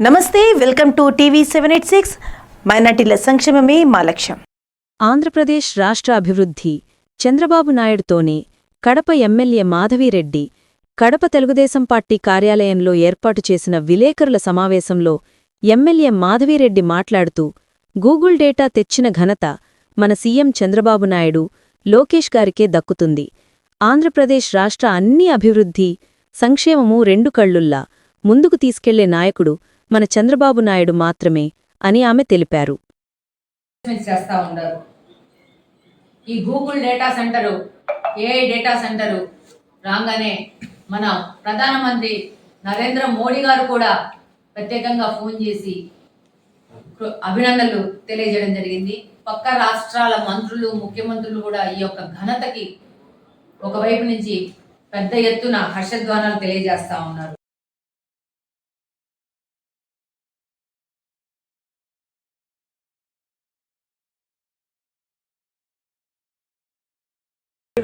నమస్తే welcome to TV seven eight six. మైనార్టీల సంక్షేమమే మా లక్ష్యం. ఆంధ్రప్రదేశ్ రాష్ట్ర అభివృద్ధి. చంద్రబాబు నాయుడుతోనే కడప ఎమ్మెల్యే మాధవిరెడ్డి కడప తెలుగుదేశం పార్టీ కార్యాలయంలో ఏర్పాటు చేసిన విలేకరుల సమావేశంలో ఎమ్మెల్యే మాధవిరెడ్డి మాట్లాడుతూ గూగుల్ డేటా తెచ్చిన ఘనత మన సీఎం చంద్రబాబు నాయుడు లోకేష్ గారికే దక్కుతుంది. ఆంధ్రప్రదేశ్ రాష్ట్ర అన్ని అభివృద్ధి సంక్షేమము రెండు కళ్ళుల్లా. ముందుకు తీసుకెళ్ళే నాయకుడు మన చంద్రబాబు నాయుడు మాత్రమే అని ఆమె తెలిపారు. చేస్తూ ఉన్నారు. ఈ Google data centre AI data centre రాగానే మన ప్రధానమంత్రి నరేంద్ర మోడీ గారు కూడా ప్రత్యేకంగా ఫోన్ చేసి అభినందనలు తెలియజేయడం జరిగింది. పక్క రాష్ట్రాల మంత్రులు ముఖ్యమంత్రులు కూడా ఈ యొక్క ఘనతకి ఒకవైపు నుంచి పెద్ద ఎత్తున హర్షధ్వానాలు తెలియజేస్తా ఉన్నారు.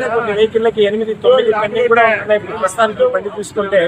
ఇంకా కొన్ని వెహికల్లకి ఎనిమిది తొమ్మిది పెండింగ్ కూడా ఉన్నాయి. ప్రస్తుతానికి బండి చూసుకుంటే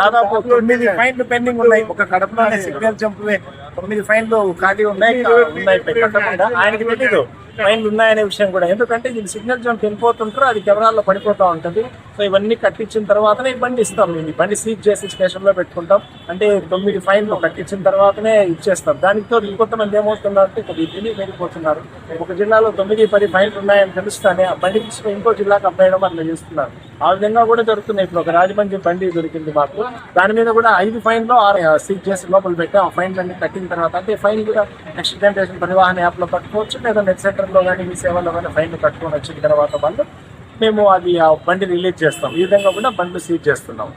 దాదాపు తొమ్మిది ఫైన్లు పెండింగ్ ఉన్నాయి. ఒక కడపలోనే సిగ్నల్ జంపువే తొమ్మిది ఫైన్లు ఖాళీ ఉన్నాయి. ఉన్నాయి. కట్టకుండా ఆయనకి తెలీదు. ఫైన్లు ఉన్నాయనే విషయం కూడా. ఎందుకంటే ఇది సిగ్నల్ జంప్ వెళ్ళిపోతుంటారు. అది కెమెరాల్లో పడిపోతా ఉంటుంది. సో ఇవన్నీ కట్టించిన తర్వాతనే బండి ఇస్తాం మేము. ఈ బండి సీజ్ చేసి స్టేషన్లో పెట్టుకుంటాం. అంటే తొమ్మిది ఫైన్లు కట్టించిన తర్వాతనే ఇచ్చేస్తాం. దానితో ఇంకొంతమంది ఏమవుతున్నారంటే కొద్దిగా తెలియ వెళ్ళిపోతున్నారు. ఒక జిల్లాలో తొమ్మిది పది ఫైన్లు ఉన్నాయని తెలుస్తానే ఆ బండి తీసుకుని ఇంకో జిల్లాకు అమ్మేయడం అట్లా చేస్తున్నారు. ఆ విధంగా కూడా జరుగుతున్నాయి. ఇప్పుడు ఒక రాజమండ్రి బండి దొరికింది మాకు. దాని మీద కూడా ఐదు ఫైన్లు ఆరు సీజ్ చేసి లోపల పెట్టి ఆ ఫైన్లు అన్ని కట్టిన తర్వాత అంటే ఫైన్ కూడా నెక్స్ట్ జనరేషన్ పరివాహన యాప్లో కట్టుకోవచ్చు. లేదా నెట్ సెంటర్లో కానీ మీ సేవలో కానీ ఫైన్లు కట్టుకొని వచ్చిన తర్వాత వాళ్ళు మేము అది ఆ బండి రిలీజ్ చేస్తాం. ఈ విధంగా కూడా బండ్లు సీజ్ చేస్తున్నాం.